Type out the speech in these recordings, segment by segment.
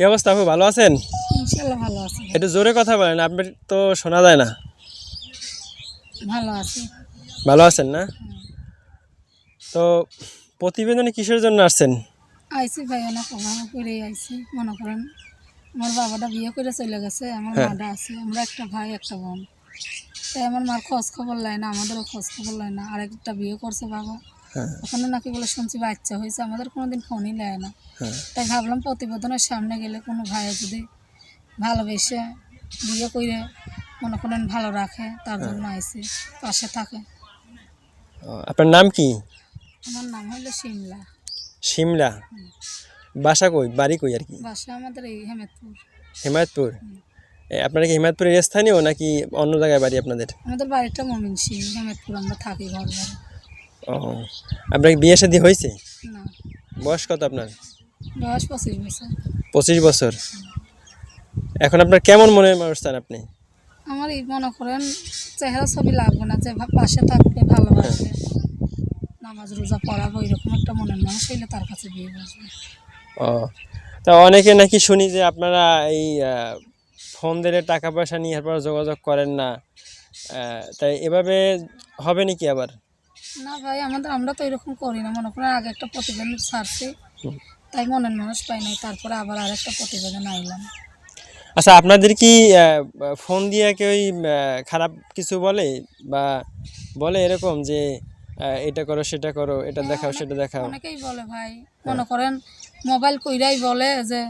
কি অবস্থা আপু ভালো আছেন? ভালো আছে। একটু জোরে কথা বলেন আপনার তো শোনা যায় না। ভালো আছে। ভালো আছেন না? তো প্রতিবেদনে কিসের জন্য আসছেন? আইসি ভাই অনেক প্রোগ্রাম করে আইসি মনে করেন আমার বাবাটা বিয়ে করে চলে গেছে আমার। মাটা আছে আমরা একটা ভাই একটা বোন। তাই আমার মার খোঁজ খবর লাই না আমাদেরও খোঁজ খবর লাই না আরেকটা বিয়ে করছে বাবা। ওখানে নাকি বলে শুনছি বাচ্চা হয়েছে আমাদের কোনোদিন ফোনই নেয় না। হ্যাঁ। তাই ভাবলাম প্রতিবেদনের সামনে গেলে কোনো ভাই যদি ভালোবেসে বিয়ে করে মনে করেন ভালো রাখে তার জন্য আইসি পাশে থাকে। আপনার নাম কি? আমার নাম হলো শিমলা। শিমলা? বাসা কই? বাড়ি কই আর কি? বাসা আমাদের এই হিমায়তপুর? এ, আপনারা কি হিমায়তপুরের স্থানীয় নাকি অন্য জায়গায় বাড়ি আপনাদের? আমাদের বাড়িটা মমিন সিং আমরা থাকি ঘরে ও। আপনার বিয়ে শাদী হয়েছে? বয়স কত আপনার? বয়স পঁচিশ বছর। পঁচিশ বছর। এখন আপনার কেমন মনে মানুষ চান আপনি? আমার এই মনে করেন চেহারা ছবি লাগবে না যে পাশে থাকবে ভালোবাসবে নামাজ রোজা পড়াবো এরকম একটা মনের মানুষ হইলে তার কাছে বিয়ে বসবে। ও। তা অনেকে নাকি শুনি যে আপনারা এই ফোন দিলে টাকা পয়সা নিয়ে এরপর যোগাযোগ করেন না। তাই এভাবে হবে নাকি আবার? না ভাই আমাদের আমরা তো এরকম করি না। মনে করেন আগে একটা প্রতিবেদন ছাড়ছি তাই মনের মানুষ পাই নাই। তারপরে আবার আর একটা প্রতিবেদন আইলাম। আচ্ছা আপনাদের কি ফোন দিয়ে কেউ খারাপ কিছু বলে? বা বলে এরকম যে এটা করো সেটা করো এটা দেখাও সেটা দেখাও। অনেকেই বলে ভাই মনে করেন মোবাইল কইরাই বলে যে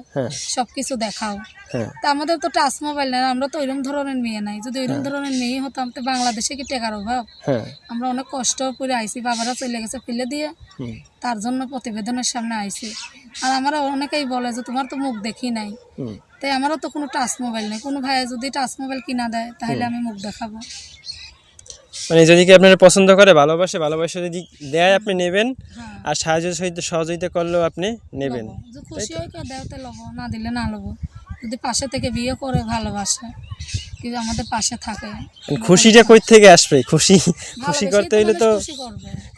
সবকিছু দেখাও। হ্যাঁ। তা আমাদের তো টাচ মোবাইল নেই আমরা তো ওইরকম ধরনের মেয়ে নাই। যদি ওইরকম ধরনের মেয়ে হতাম তো বাংলাদেশে কি টেকার অভাব? হ্যাঁ। আমরা অনেক কষ্ট করে আইছি বাবারা চলে গেছে ফেলে দিয়ে। তার জন্য প্রতিবেদনের সামনে আইছি। আর আমরা অনেকেই বলে যে তোমার তো মুখ দেখি নাই। তাই আমারও তো কোনো টাচ মোবাইল নেই। কোনো ভাইয়া যদি টাচ মোবাইল কিনা দেয় তাহলে আমি মুখ দেখাবো। মানে যদি কি আপনার পছন্দ করে ভালোবাসে ভালোবাসে যদি দেয় আপনি নেবেন। হ্যাঁ। আর সাহায্য সহিত- সহযোগিতা করলেও আপনি নেবেন। খুশি হয় কেউ দেওতে লবো না দিলে না লবো। যদি পাশে থেকে বিয়ে করে ভালোবাসে। কিন্তু আমাদের পাশে থাকে। খুশিটা কই থেকে আসবে? খুশি খুশি করতে হলে তো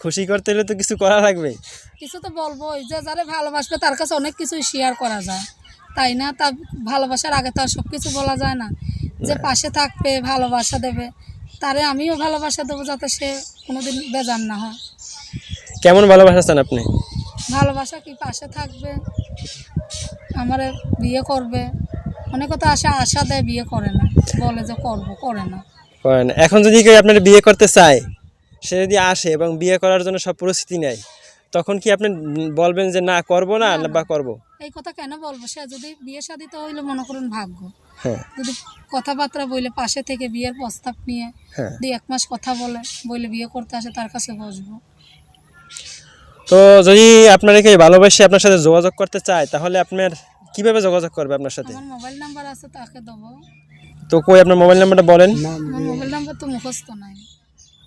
খুশি করতে হলে তো কিছু করা লাগবে। কিছু তো বলব যে যারা ভালোবাসবে তার কাছে অনেক কিছু শেয়ার করা যায়। তাই না? তা ভালোবাসার আগে তো আর সব কিছু বলা যায় না। যে পাশে থাকবে ভালোবাসা দেবে তারে আমিও ভালোবাসা দেবো যাতে সে কোনোদিন বেজান না হয়। কেমন ভালোবাসা চান আপনি? ভালোবাসা কি পাশে থাকবে? আমার বিয়ে করবে? অনেক কথা আসে আশা দেয় বিয়ে করে না। বলে যে করব করে না। এখন যদি কেউ আপনার বিয়ে করতে চায় সে যদি আসে এবং বিয়ে করার জন্য সব পরিস্থিতি নেয় তখন কি আপনি বলবেন যে না করব না বা করব? এই কথা কেন বলব? সে যদি বিয়ে শাদি তো হইলে মনে করুন ভাগ্য। হ্যাঁ। যদি কথাবার্তা বলে পাশে থেকে বিয়ের প্রস্তাব নিয়ে হ্যাঁ। দুই এক মাস কথা বলে বলে বিয়ে করতে আসে তার কাছে বসবো। তো যদি আপনারা কেউ ভালোবাসে আপনার সাথে যোগাযোগ করতে চায় তাহলে আপনার কীভাবে যোগাযোগ করবে আপনার সাথে? আমার মোবাইল নাম্বার আছে তাকে দেবো। তো কই আপনার মোবাইল নাম্বারটা বলেন? মোবাইল নাম্বার তো মুখস্থ নাই।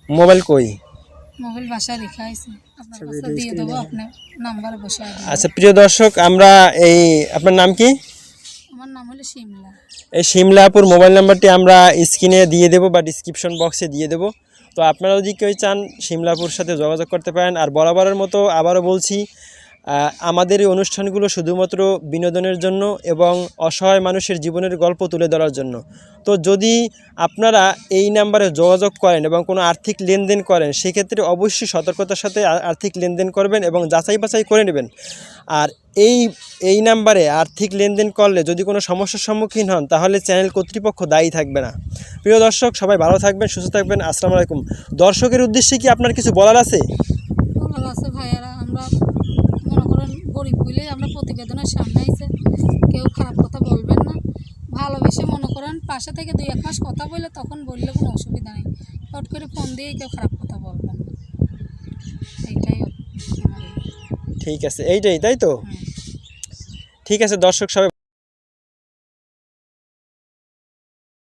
মোবাইল কই? মোবাইল বাসায় রেখে আছে আপনার কাছে দিয়ে দেবো আপনার নাম্বারে বসে আচ্ছা প্রিয় দর্শক আমরা এই আপনার নাম কি? আমার নাম হলো শিমলা। এই শিমলাপুর মোবাইল নাম্বারটি আমরা স্ক্রিনে দিয়ে দেবো বা ডিসক্রিপশন বক্সে দিয়ে দেবো। তো আপনারা যদি কেউ চান সিমলাপুর সাথে যোগাযোগ করতে পারেন। আর বরাবরের মতো আবারও বলছি আমাদের এই অনুষ্ঠানগুলো শুধুমাত্র বিনোদনের জন্য এবং অসহায় মানুষের জীবনের গল্প তুলে ধরার জন্য। তো যদি আপনারা এই নাম্বারে যোগাযোগ করেন এবং কোনো আর্থিক লেনদেন করেন, সেক্ষেত্রে অবশ্যই সতর্কতার সাথে আর্থিক লেনদেন করবেন এবং যাচাই বাছাই করে নেবেন। আর এই এই নাম্বারে আর্থিক লেনদেন করলে যদি কোনো সমস্যার সম্মুখীন হন, তাহলে চ্যানেল কর্তৃপক্ষ দায়ী থাকবে না। প্রিয় দর্শক, সবাই ভালো থাকবেন, সুস্থ থাকবেন। আসসালামু আলাইকুম। দর্শকের উদ্দেশ্যে কি আপনার কিছু বলার আছে ভাইয়ারা। গরিব বলে আমরা প্রতিবেদনের সামনে আইসে কেউ খারাপ কথা বলবেন না। ভালোবেসে মনে করেন পাশে থেকে দুই এক মাস কথা বললে তখন বললে কোনো অসুবিধা নেই। হট করে ফোন দিয়ে কেউ খারাপ কথা বলবেন না। এইটাই। ঠিক আছে এইটাই তাই তো? ঠিক আছে দর্শক সবাই